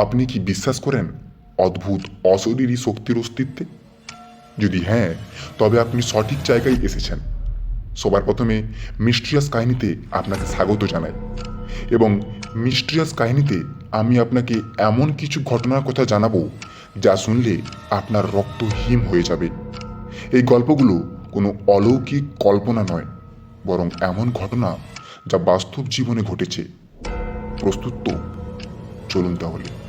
আপনি কি বিশ্বাস করেন অদ্ভুত অশরীরী শক্তির অস্তিত্বে? যদি হ্যাঁ তবে আপনি সঠিক জায়গায় এসেছেন। সবার প্রথমে মিস্ট্রিয়াস কাহিনীতে আপনাকে স্বাগত জানাই। এবং মিস্ট্রিয়াস কাহিনীতে আমি আপনাকে এমন কিছু ঘটনার কথা জানাব যা শুনলে আপনার রক্ত হিম হয়ে যাবে। এই গল্পগুলো কোনো অলৌকিক কল্পনা নয়, বরং এমন ঘটনা যা বাস্তব জীবনে ঘটেছে। প্রস্তুত তো? চলুন তাহলে।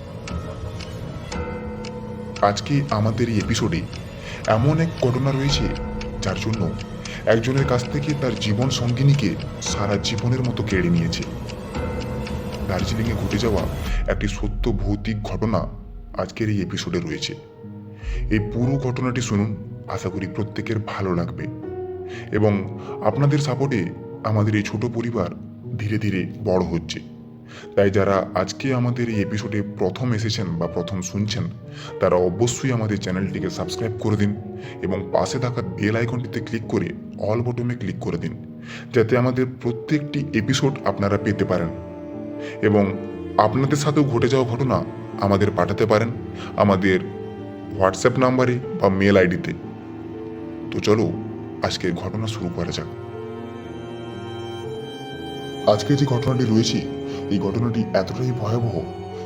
আজকে আমাদের এই এপিসোডে এমন এক ঘটনা রয়েছে যার জন্য একজনের কাছ থেকে তার জীবন সঙ্গিনীকে সারা জীবনের মতো কেড়ে নিয়েছে। দার্জিলিংয়ে ঘটে যাওয়া একটি সত্য ভৌতিক ঘটনা আজকের এই এপিসোডে রয়েছে। এই পুরো ঘটনাটি শুনুন, আশা করি প্রত্যেকের ভালো লাগবে। এবং আপনাদের সাপোর্টে আমাদের এই ছোট পরিবার ধীরে ধীরে বড় হচ্ছে। তাই যারা আজকে আমাদের এই এপিসোডে প্রথম এসেছেন বা প্রথম শুনছেন, তারা অবশ্যই আমাদের চ্যানেলটিকে সাবস্ক্রাইব করে দিন এবং পাশে থাকা বেল আইকনটিতে ক্লিক করে অল বটমে ক্লিক করে দিন, যাতে আমাদের প্রত্যেকটি এপিসোড আপনারা পেতে পারেন। এবং আপনাদের সাথেও ঘটে যাওয়া ঘটনা আমাদের পাঠাতে পারেন আমাদের হোয়াটসঅ্যাপ নাম্বারে বা মেল আইডিতে তো চলো, আজকের ঘটনা শুরু করা যাক। আজকে যে ঘটনাটি রয়েছে এই ঘটনাটি এতটাই ভয়াবহ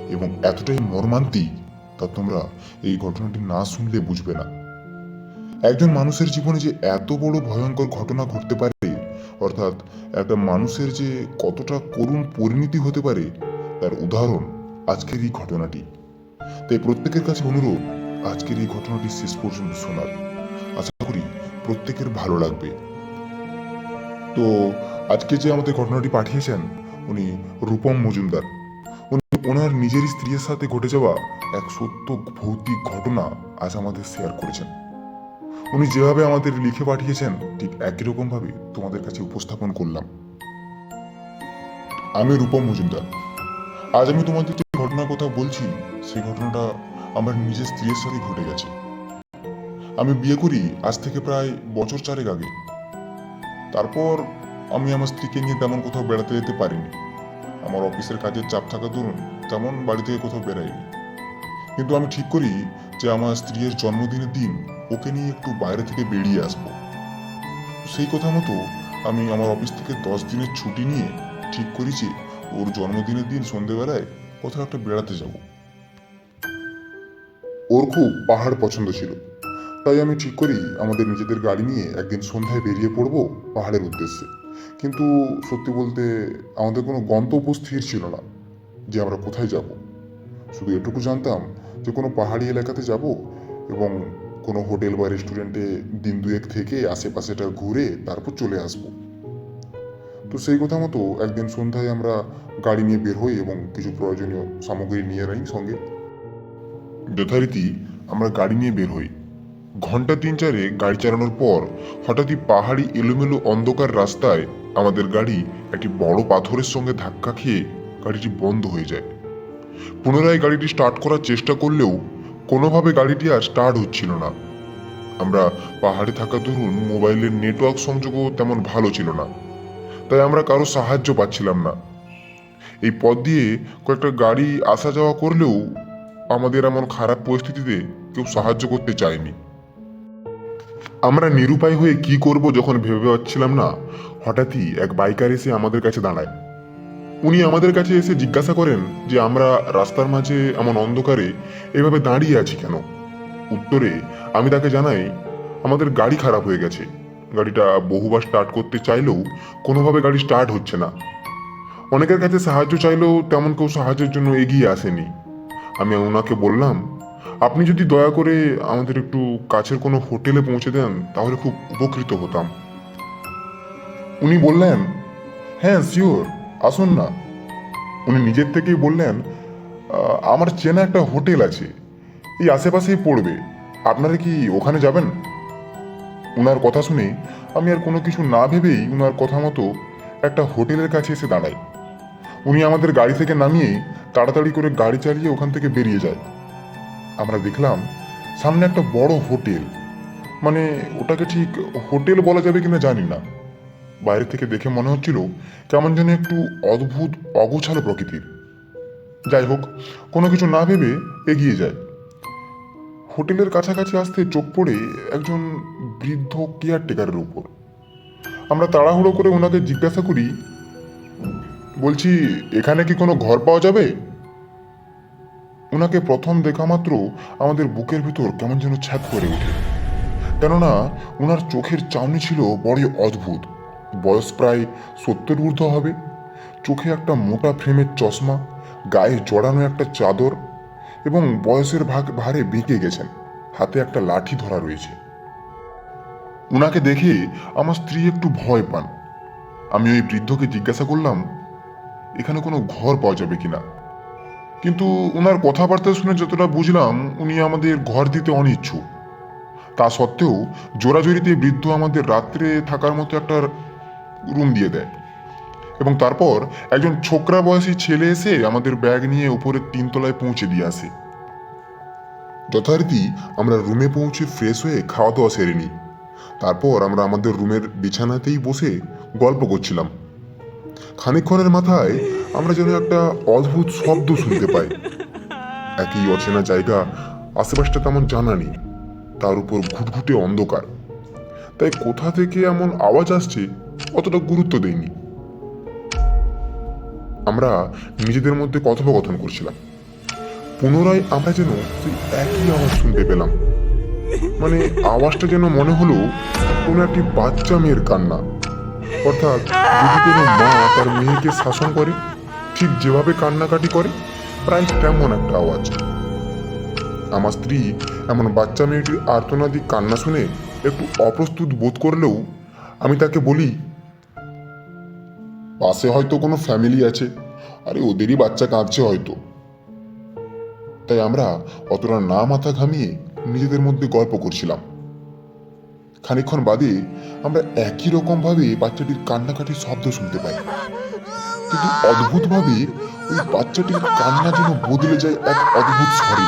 এবং এতটাই মর্মান্তিক তা তোমরা এই ঘটনাটি না শুনলে বুঝবে না। একজন মানুষের জীবনে যে এত বড় ভয়ঙ্কর ঘটনা ঘটতে পারে, অর্থাৎ একটা মানুষের যে কতটা করুণ পরিণতি হতে পারে, তার উদাহরণ আজকের এই ঘটনাটি। তাই প্রত্যেকের কাছে অনুরোধ, আজকের এই ঘটনাটি শেষ পর্যন্ত শোনার। আশা করি প্রত্যেকের ভালো লাগবে। তো আজকে যে আমাদের ঘটনাটি পাঠিয়েছেন রূপম মজুমদার। উনি ওনার নিজের স্ত্রীর সাথে ঘটে যাওয়া এক সত্য ভৌতিক ঘটনা আজ আমাদের শেয়ার করেছেন। উনি যেভাবে আমাদের লিখে পাঠিয়েছেন, ঠিক একই রকম ভাবে তোমাদের কাছে উপস্থাপন করলাম। আমি রূপম মজুমদার। আজ আমি তোমাদের যে ঘটনার কথা বলছি, সেই ঘটনাটা আমার নিজের স্ত্রীর সাথে ঘটে গেছে। আমি বিয়ে করি আজ থেকে প্রায় বছর চারেক আগে। তারপর আমি আমার স্ত্রীকে নিয়ে তেমন কোথাও বেড়াতে যেতে পারিনি। আমার অফিসের কাজের চাপ থাকা দরুন তেমন বাড়ি থেকে কোথাও বেরাইনি কিন্তু আমি ঠিক করি যে আমার স্ত্রীর জন্মদিনের দিন ওকে নিয়ে একটু বাইরে থেকে বেরিয়ে আসব। সেই কথা মতো আমি আমার অফিস থেকে দশ দিনের ছুটি নিয়ে ঠিক করি যে ওর জন্মদিনের দিন সন্ধেবেলায় কোথাও একটা বেড়াতে যাব। ওর খুব পাহাড় পছন্দ ছিল। তাই আমি ঠিক করি আমাদের নিজেদের গাড়ি নিয়ে একদিন সন্ধ্যায় বেরিয়ে পড়ব পাহাড়ের উদ্দেশ্যে। কিন্তু সত্যি বলতে আমাদের কোনো গন্তব্য স্থির ছিল না যে আমরা কোথায় যাব। শুধু এটুকু জানতাম যে কোনো পাহাড়ি এলাকাতে যাব এবং কোনো হোটেল বা রেস্টুরেন্টে দিন দুয়েক থেকে আশেপাশেটা ঘুরে তারপর চলে আসব। তো সেই কথা মতো একদিন সন্ধ্যায় আমরা গাড়ি নিয়ে বের হই এবং কিছু প্রয়োজনীয় সামগ্রী নিয়ে নেই সঙ্গে। যথারীতি আমরা গাড়ি নিয়ে বের হই। ঘণ্টা তিন চারে গাড়ি চালানোর পর হঠাৎই পাহাড়ি এলোমেলো অন্ধকার রাস্তায় আমাদের গাড়ি একটি বড় পাথরের সঙ্গে ধাক্কা খেয়ে গাড়িটি বন্ধ হয়ে যায়। পুনরায় গাড়িটি স্টার্ট করার চেষ্টা করলেও কোনোভাবে গাড়িটি আর স্টার্ট হচ্ছিল না। আমরা পাহাড়ে থাকা দরুন মোবাইলের নেটওয়ার্ক সংযোগও তেমন ভালো ছিল না, তাই আমরা কারও সাহায্য পাচ্ছিলাম না। এই পথ দিয়ে কয়েকটা গাড়ি আসা যাওয়া করলেও আমাদের এমন খারাপ পরিস্থিতিতে কেউ সাহায্য করতে চায়নি। আমরা নিরুপায় হয়ে কি করব যখন ভেবে পাচ্ছিলাম না? হঠাৎই এক বাইকার এসে আমাদের কাছে দাঁড়ায়। উনি আমাদের কাছে এসে জিজ্ঞাসা করেন যে, আমরা রাস্তার মাঝে এমন অন্ধকারে এভাবে দাঁড়িয়ে আছি কেন? উত্তরে, আমি তাকে জানাই, আমাদের গাড়ি খারাপ হয়ে গেছে। গাড়িটা বহুবার স্টার্ট করতে চাইলেও কোনোভাবে গাড়ি স্টার্ট হচ্ছে না। অনেকের কাছে সাহায্য চাইলেও তেমন কেউ সাহায্যের জন্য এগিয়ে আসেনি। আমি ওনাকে বললাম আপনি যদি দয়া করে আমাদের একটু কাছের কোনো হোটেলে পৌঁছে দেন, তাহলে খুব উপকৃত হতাম। উনি বললেন হ্যাঁ শিওর আসুন না। উনি নিজের থেকেই বললেন আমার চেনা একটা হোটেল আছে, এই আশেপাশেই পড়বে। আপনারা কি ওখানে যাবেন? উনার কথা শুনে আমি আর কোনো কিছু না ভেবেই উনার কথা মতো একটা হোটেলের কাছে এসে দাঁড়াই। উনি আমাদের গাড়ি থেকে নামিয়ে তাড়াতাড়ি করে গাড়ি চালিয়ে ওখান থেকে বেরিয়ে যায়। আমরা দেখলাম, সামনে একটা বড় হোটেল। মানে ওটাকে ঠিক হোটেল বলা যাবে কিনা জানি না। বাইরে থেকে দেখে মনে হচ্ছিল কেমন যেন একটু অদ্ভুত, অগোছালো প্রকৃতির। যাই হোক, কোনো কিছু না ভেবে এগিয়ে যায়। হোটেলের কাছাকাছি আসতে চোখ পড়ে একজন বৃদ্ধ কেয়ারটেকারের উপর। আমরা তাড়াহুড়ো করে ওনাকে জিজ্ঞাসা করি, বলছি, এখানে কি কোনো ঘর পাওয়া যাবে? ওনাকে প্রথম দেখা মাত্র আমাদের বুকের ভিতর কেমন যেন ছ্যাক করে ওঠে। কেননা ওনার চোখের চাউনি ছিল বড়ই অদ্ভুত। বয়স প্রায় সত্তর ঊর্ধ্ব হবে। চোখে একটা মোটা ফ্রেমের চশমা, গায়ে জড়ানো একটা চাদর এবং বয়সের ভাগ ভারে বেঁকে গেছেন। হাতে একটা লাঠি ধরা রয়েছে। ওনাকে দেখে আমার স্ত্রী একটু ভয় পান। আমি ওই বৃদ্ধকে জিজ্ঞাসা করলাম, এখানে কোনো ঘর পাওয়া যাবে কিনা? কিন্তু ওনার কথাবার্তা শুনে যতটা বুঝলাম, উনি আমাদের ঘর দিতে অনিচ্ছুক। তা সত্ত্বেও জোরাজোরিতে বৃদ্ধ আমাদের রাত্রে থাকার মতো একটা রুম দিয়ে দেয়। এবং তারপর একজন ছোকরা বয়সী ছেলে এসে আমাদের ব্যাগ নিয়ে উপরের তিনতলায় পৌঁছে দিয়ে আসে। যথারীতি আমরা রুমে পৌঁছে ফ্রেশ হয়ে খাওয়া দাওয়া সেরে নিই। তারপর আমরা আমাদের রুমের বিছানাতেই বসে গল্প করছিলাম। খানিকক্ষণের মাথায় আমরা যেন একটা অদ্ভুত শব্দ শুনতে পাই। একই অচেনা জায়গা, আশেপাশটা তেমন জানা নেই। তার উপর ঘুটঘুটে অন্ধকার। তাই কোথা থেকে এমন আওয়াজ আসছে, অতটা গুরুত্ব দেইনি। আমরা নিজেদের মধ্যে কথোপকথন করছিলাম। পুনরায় আমরা যেন সেই একই আওয়াজ শুনতে পেলাম। মানে আওয়াজটা যেন মনে হলো কোনো একটি বাচ্চা মেয়ের কান্না। অর্থাৎ যদি কোনো মা তার মেয়েকে শাসন করে, ঠিক যেভাবে কান্নাকাটি করে, প্রায় তেমন একটা আওয়াজ। আমার স্ত্রী এমন বাচ্চা মেয়েটির আর্তনাদি কান্না শুনে একটু অপ্রস্তুত বোধ করলেও আমি তাকে বলি, পাশে হয়তো কোনো ফ্যামিলি আছে, আরে ওদেরই বাচ্চা কাঁদছে হয়তো। তাই আমরা অতটা না মাথা ঘামিয়ে নিজেদের মধ্যে গল্প করছিলাম। খানিকক্ষণ বাদে আমরা একই রকম ভাবে বাচ্চাটির কান্নাকাটির শব্দ শুনতে পাই। কিন্তু অদ্ভুতভাবে ওই বাচ্চাটির কান্না যেন বদলে যায় এক অদ্ভুত স্বরে।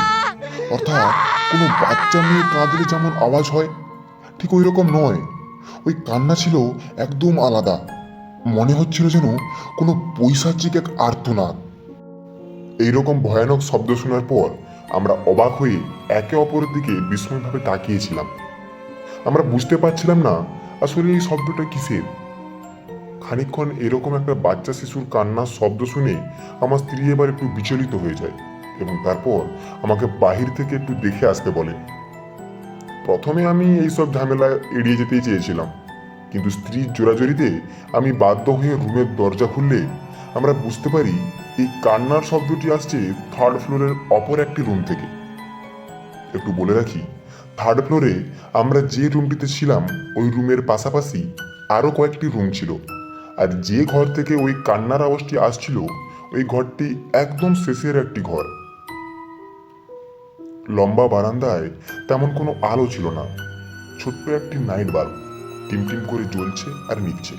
অর্থাৎ কোনো বাচ্চা মেয়ে কাঁদলে যেমন আওয়াজ হয়, ঠিক ওই রকম নয়। ওই কান্না ছিল একদম আলাদা। মনে হচ্ছিল যেন কোনো পৈশাচিক এক আর্তনাদ। এইরকম ভয়ানক শব্দ শোনার পর আমরা অবাক হয়ে একে অপরের দিকে বিস্ময়ভাবে তাকিয়েছিলাম। আমরা বুঝতে পারছিলাম না আসলে এই শব্দটা কিসের। খানিকক্ষণ এরকম একটা বাচ্চা শিশুর কান্নার শব্দ শুনে আমার স্ত্রী এবার একটু বিচলিত হয়ে যায় এবং তারপর আমাকে বাহির থেকে একটু দেখে আসতে বলে। প্রথমে আমি এইসব ঝামেলা এড়িয়ে যেতেই চেয়েছিলাম, কিন্তু স্ত্রীর জোরাজোরিতে আমি বাধ্য হয়ে রুমের দরজা খুললে আমরা বুঝতে পারি এই কান্নার শব্দটি আসছে থার্ড ফ্লোরের অপর একটি রুম থেকে। একটু বলে রাখি থার্ড ফ্লোরে আমরা যে রুমটিতে ছিলাম, ওই রুমের পাশাপাশি আরও কয়েকটি রুম ছিল। আর যে ঘর থেকে ওই কান্নার আওয়াজটি আসছিল, ওই ঘরটি একদম শেষের একটি ঘর। লম্বা বারান্দায় তেমন কোনো আলো ছিল না। ছোট্ট একটি নাইট বাল্ব টিমটিম করে জ্বলছে আর নিচ্ছে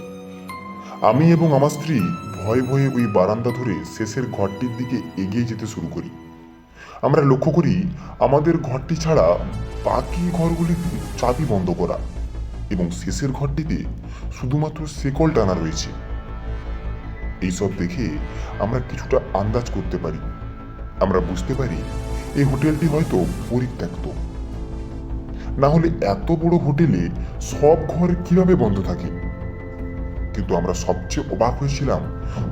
আমি এবং আমার স্ত্রী ভয়ে ভয়ে ওই বারান্দা ধরে শেষের ঘরটির দিকে এগিয়ে যেতে শুরু করি। আমরা লক্ষ্য করি আমাদের ঘরটি ছাড়া বাকি ঘরগুলিতে চাবি বন্ধ করা এবং শেষের ঘরটিতে শুধুমাত্র শেকল টানা রয়েছে। এইসব দেখে আমরা কিছুটা আন্দাজ করতে পারি। আমরা বুঝতে পারি এই হোটেলটি হয়তো পরিত্যক্ত। না হলে এত বড় হোটেলে সব ঘর কীভাবে বন্ধ থাকে? কিন্তু আমরা সবচেয়ে অবাক হয়েছিলাম।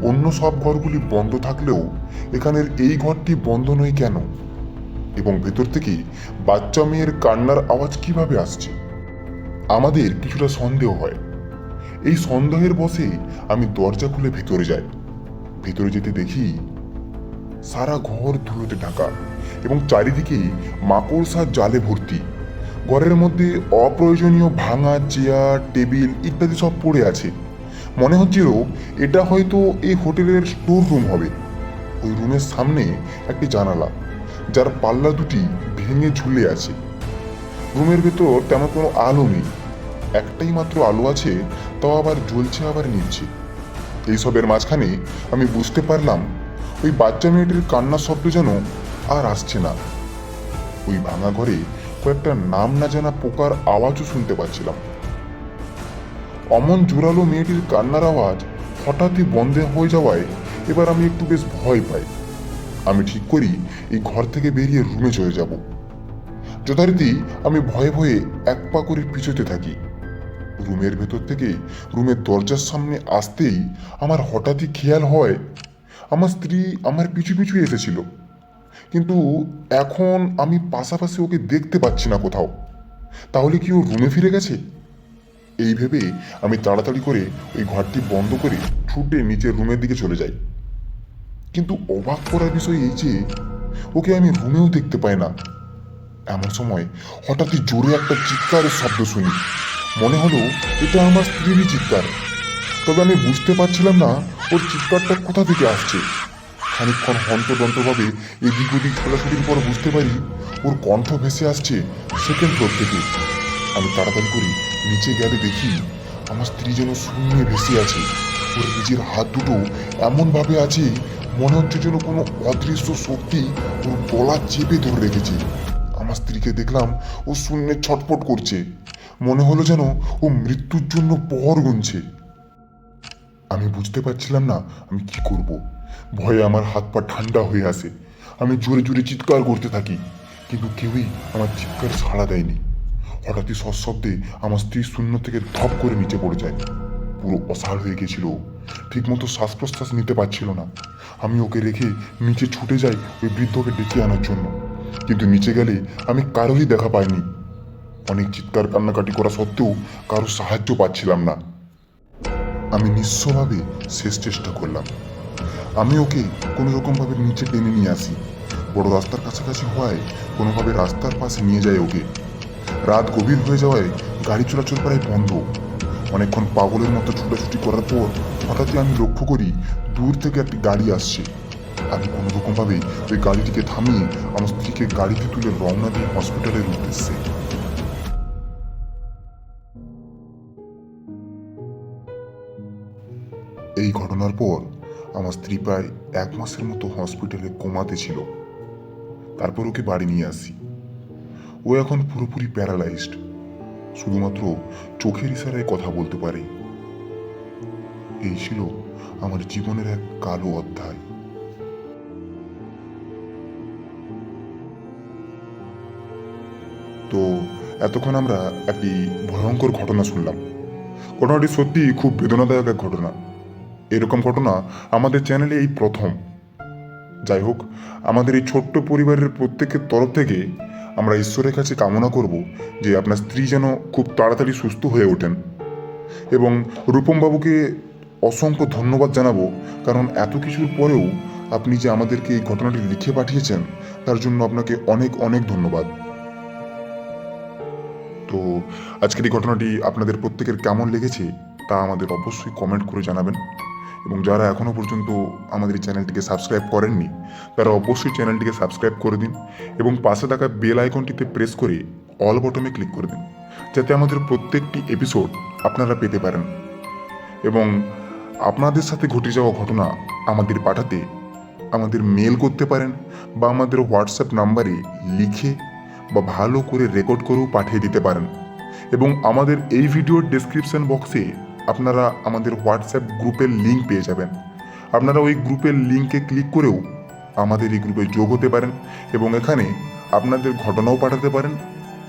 অন্য সব ঘরগুলি বন্ধ থাকলেও এখানের এই ঘরটি বন্ধ নয় কেন? এবং ভেতর থেকে বাচ্চা মেয়ের কান্নার আওয়াজ কীভাবে আসছে? আমাদের কিছুটা সন্দেহ হয়। এই সন্দেহের বসে আমি দরজা খুলে ভেতরে যাই। ভেতরে যেতে দেখি সারা ঘর ধুলোতে ঢাকা এবং চারিদিকে মাকড়সার জালে ভর্তি। ঘরের মধ্যে অপ্রয়োজনীয় ভাঙা চেয়ার, টেবিল ইত্যাদি সব পড়ে আছে। মনে হচ্ছিল এটা হয়তো এই হোটেলের স্টোর রুম হবে। ওই রুমের সামনে একটি জানালা, যার পাল্লা দুটি ভেঙে ঝুলে আছে। রুমের ভেতর তেমন কোনো আলো নেই। একটাই মাত্র আলো আছে, তাও আবার জ্বলছে, আবার নিচ্ছে এইসবের মাঝখানে আমি বুঝতে পারলাম, ওই বাচ্চা মেয়েটির কান্নার শব্দ যেন আর আসছে না। ওই ভাঙা ঘরে কয়েকটা নাম না জানা পোকার আওয়াজও শুনতে পাচ্ছিলাম। অমন জোরালো মেয়েটির কান্নার আওয়াজ হঠাৎই বন্ধ হয়ে যাওয়ায় এবার আমি একটু বেশ ভয় পাই। আমি ঠিক করি এই ঘর থেকে বেরিয়ে রুমে চলে যাব। যথারীতি আমি ভয়ে ভয়ে এক পা করে পিছোতে থাকি। রুমের ভেতর থেকে রুমের দরজার সামনে আসতেই আমার হঠাৎই খেয়াল হয়, আমার স্ত্রী আমার পিছু পিছু এসেছিল। কিন্তু এখন আমি পাশাপাশি ওকে দেখতে পাচ্ছি না কোথাও। তাহলে কি ও রুমে ফিরে গেছে? এই ভেবে আমি তাড়াতাড়ি করে ওই ঘরটি বন্ধ করে ছুটে নিচের রুমের দিকে চলে যাই। কিন্তু অবাক করার বিষয় এই যে, ওকে আমি রুমেও দেখতে পাই না। এমন সময় হঠাৎই জোরে একটা চিৎকারের শব্দ শুনি। মনে হলো এটা আমার স্ত্রীরই চিৎকার। তবে আমি বুঝতে পারছিলাম না ওর চিৎকারটা কোথা থেকে আসছে। খানিকক্ষণ হন্তদন্তভাবে এদিক ওদিক ছোটাছুটির পর বুঝতে পারি ওর কণ্ঠ ভেসে আসছে সেকেন্ড ফ্লোর থেকে। আমি তাড়াতাড়ি করে নিচে গেলে দেখি আমার স্ত্রী যেন শূন্যে ভেসে আছে। ওর নিজের হাত দুটো এমনভাবে আছে, মনে হচ্ছে যেন কোনো অদৃশ্য শক্তি ওর গলা চেপে ধরে রেখেছে। আমার স্ত্রীকে দেখলাম ও শূন্যে ছটপট করছে। মনে হলো যেন ও মৃত্যুর জন্য পর গুনছে। আমি বুঝতে পারছিলাম না আমি কি করব। ভয়ে আমার হাত পা ঠান্ডা হয়ে আসে। আমি জোরে জোরে চিৎকার করতে থাকি, কিন্তু কেউই আমার চিৎকার সাড়া দেয়নি। হঠাৎই সশব্দে আমার স্ত্রী শূন্য থেকে ধপ করে নিচে পড়ে যায়। পুরো অসাড় হয়ে গেছিল। ঠিকমতো শ্বাস প্রশ্বাস নিতে পারছিল না। আমি ওকে রেখে নিচে ছুটে যাই ওই বৃদ্ধকে ডেকে আনার জন্য। কিন্তু নিচে গেলে আমি কারোরই দেখা পাইনি। অনেক চিৎকার কান্নাকাটি করা সত্ত্বেও কারও সাহায্য পাচ্ছিলাম না। আমি নিঃস্বভাবে শেষ চেষ্টা করলাম। আমি ওকে কোনো রকমভাবে নিচে টেনে নিয়ে আসি। বড় রাস্তার কাছাকাছি হওয়ায় কোনোভাবে রাস্তার পাশে নিয়ে যায় ওকে। রাত গভীর হয়ে যাওয়ায় গাড়ি চলাচল প্রায় বন্ধ। অনেকক্ষণ পাগলের মতো ছুটাছুটি করার পর হঠাৎই আমি লক্ষ্য করি দূর থেকে একটি গাড়ি আসছে। আমি কোনো রকমভাবে ওই গাড়িটিকে থামিয়ে আমার স্ত্রীকে গাড়িতে তুলে রওনা দিয়ে হসপিটালের উদ্দেশ্যে এই ঘটনার পর আমার স্ত্রী প্রায় এক মাসের মতো হসপিটালে কোমাতে ছিল। তারপর ওকে বাড়ি নিয়ে আসি। ও এখন পুরোপুরি প্যারালাইজড। শুধুমাত্র চোখের ইশারায় কথা বলতে পারে। এই ছিল আমার জীবনের এক কালো অধ্যায়। তো এতক্ষণ আমরা একটি ভয়ঙ্কর ঘটনা শুনলাম। ঘটনাটি সত্যি খুব বেদনাদায়ক এক ঘটনা। এরকম ঘটনা আমাদের চ্যানেলে এই প্রথম। যাই হোক, আমাদের এই ছোট্ট পরিবারের প্রত্যেকের তরফ থেকে আমরা ঈশ্বরের কাছে কামনা করব যে আপনার স্ত্রী যেন খুব তাড়াতাড়ি সুস্থ হয়ে ওঠেন। এবং রূপম বাবুকে অসংখ্য ধন্যবাদ জানাব, কারণ এত কিছুর পরেও আপনি যে আমাদেরকে এই ঘটনাটি লিখে পাঠিয়েছেন, তার জন্য আপনাকে অনেক অনেক ধন্যবাদ। তো আজকের এই ঘটনাটি আপনাদের প্রত্যেকের কেমন লেগেছে তা আমাদের অবশ্যই কমেন্ট করে জানাবেন। এবং যারা এখনও পর্যন্ত আমাদের চ্যানেলটিকে সাবস্ক্রাইব করেননি, তারা অবশ্যই চ্যানেলটিকে সাবস্ক্রাইব করে দিন এবং পাশে থাকা বেল আইকনটিতে প্রেস করে অল বটমে ক্লিক করে দিন, যাতে আমাদের প্রত্যেকটি এপিসোড আপনারা পেতে পারেন। এবং আপনাদের সাথে ঘটে যাওয়া ঘটনা আমাদের পাঠাতে, আমাদের মেল করতে পারেন বা আমাদের হোয়াটসঅ্যাপ নাম্বারে লিখে বা ভালো করে রেকর্ড করেও পাঠিয়ে দিতে পারেন। এবং আমাদের এই ভিডিওর ডেসক্রিপশন বক্সে আপনারা আমাদের হোয়াটসঅ্যাপ গ্রুপের লিঙ্ক পেয়ে যাবেন। আপনারা ওই গ্রুপের লিঙ্কে ক্লিক করেও আমাদের এই গ্রুপে যোগ হতে পারেন এবং এখানে আপনাদের ঘটনাও পাঠাতে পারেন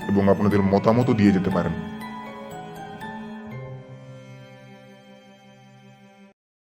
এবং আপনাদের মতামতও দিয়ে যেতে পারেন।